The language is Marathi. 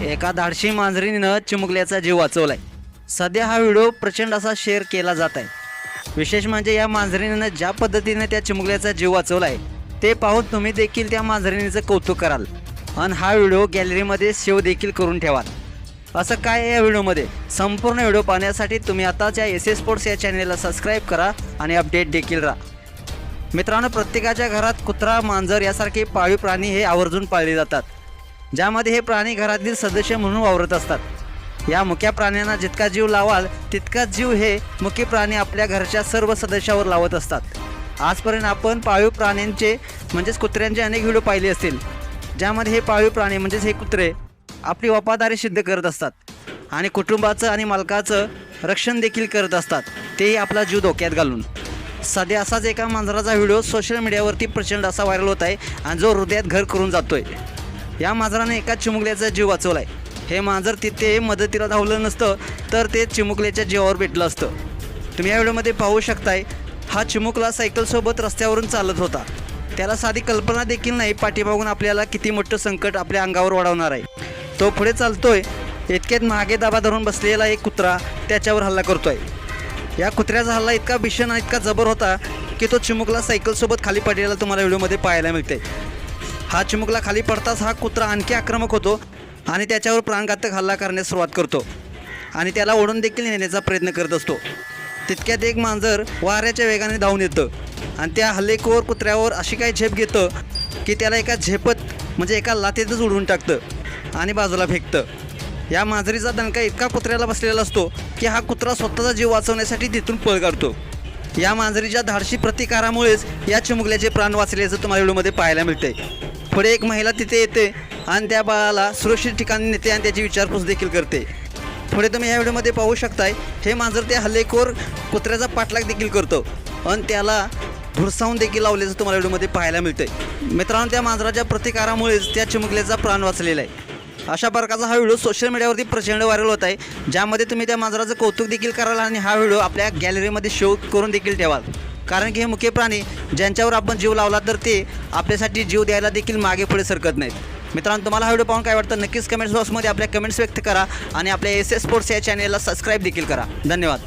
एका धाडशी मांजरीनं चिमुकल्याचा जीव वाचवलाय. सध्या हा व्हिडिओ प्रचंड असा शेअर केला जात आहे. विशेष म्हणजे या मांजरीनं ज्या पद्धतीने त्या चिमुकल्याचा जीव वाचवलाय ते पाहून तुम्ही देखील त्या मांजरीणीचं कौतुक कराल. आणि हा व्हिडिओ गॅलरीमध्ये सेव्ह देखील करून ठेवाल. असं काय आहे या व्हिडिओमध्ये? संपूर्ण व्हिडिओ पाहण्यासाठी तुम्ही आताच्या एस एस स्पोर्ट्स या चॅनेलला सबस्क्राईब करा आणि अपडेट देखील राहा. मित्रांनो प्रत्येकाच्या घरात कुत्रा मांजर यासारखे पाळीव प्राणी हे आवर्जून पाळले जातात. ज्यामध्ये हे प्राणी घरातील सदस्य म्हणून वावरत असतात. या मुख्या प्राण्यांना जितका जीव लावाल तितकाच जीव हे मुके प्राणी आपल्या घरच्या सर्व सदस्यावर लावत असतात. आजपर्यंत आपण पाळीव प्राण्यांचे म्हणजेच कुत्र्यांचे अनेक व्हिडिओ पाहिले असतील. ज्यामध्ये हे पाळीव प्राणी म्हणजेच हे कुत्रे आपली वफादारी सिद्ध करत असतात. आणि कुटुंबाचं आणि मालकाचं रक्षण देखील करत असतात. तेही आपला जीव धोक्यात घालून. सध्या असाच एका मांजराचा व्हिडिओ सोशल मीडियावरती प्रचंड असा व्हायरल होत आहे आणि जो हृदयात घर करून जातोय. या मांजराने एका चिमुकल्याचा जीव वाचवलाय. हे मांजर तिथे मदतीला धावलं नसतं तर ते चिमुकल्याच्या जीवावर भेटलं असतं. तुम्ही या व्हिडिओमध्ये पाहू शकताय हा चिमुकला सायकलसोबत रस्त्यावरून चालत होता. त्याला साधी कल्पना देखील नाही पाठीमागून आपल्याला किती मोठं संकट आपल्या अंगावर वाढवणार आहे. तो पुढे चालतोय इतक्यात मागे दाबा धरून बसलेला एक कुत्रा त्याच्यावर हल्ला करतोय. या कुत्र्याचा हल्ला इतका भीषण इतका जबर होता की तो चिमुकला सायकलसोबत खाली पडलेला तुम्हाला व्हिडिओमध्ये पाहायला मिळते हा चिमुकला खाली पडताच हा कुत्रा आणखी आक्रमक होतो आणि त्याच्यावर प्राणघातक हल्ला करण्यास सुरुवात करतो. आणि त्याला ओढून देखील नेण्याचा प्रयत्न करत असतो. तितक्यात एक मांजर वाऱ्याच्या वेगाने धावून येतं आणि त्या हल्लेखोर कुत्र्यावर अशी काही झेप घेतं की त्याला एका झेपत म्हणजे एका लातीतच उडवून टाकतं आणि बाजूला फेकतं. या मांजरीचा दणका इतका कुत्र्याला बसलेला असतो की हा कुत्रा स्वतःचा जीव वाचवण्यासाठी तिथून पळ काढतो. या मांजरीच्या धाडशी प्रतिकारामुळेच या चिमुकल्याचे प्राण वाचल्याचं तुम्हाला व्हिडिओमध्ये पाहायला मिळते पुढे एक महिला तिथे येते आणि त्या बाळाला सुरक्षित ठिकाणी नेते आणि त्याची विचारपूस देखील करते. पुढे तुम्ही या व्हिडिओमध्ये पाहू शकताय हे मांजर त्या हल्लेखोर कुत्र्याचा पाठलाग देखील करतो. आणि त्याला भुरसावून देखील लावल्याचं तुम्हाला व्हिडिओमध्ये पाहायला मिळतंय. मित्रांनो त्या मांजराच्या प्रतिकारामुळेच त्या चिमुकल्याचा प्राण वाचलेला आहे. अशा प्रकारचा हा व्हिडिओ सोशल मीडियावरती प्रचंड व्हायरल होत आहे ज्यामध्ये तुम्ही त्या मांजराचं कौतुक देखील कराल आणि हा व्हिडिओ आपल्या गॅलरीमध्ये शो करून देखील ठेवाल. कारण की हे मुख्य प्राणी ज्यांच्यावर आपण जीव लावला तर ते आपल्यासाठी जीव द्यायला देखील मागे पुढे सरकत नाहीत. मित्रांनो तुम्हाला हा व्हिडिओ पाहून काय वाटतं? नक्कीच कमेंट्स बॉक्समध्ये आपल्या कमेंट्स व्यक्त करा आणि आपल्या एस एस स्पोर्ट्स या चॅनेलला सबस्क्राईब देखील करा. धन्यवाद.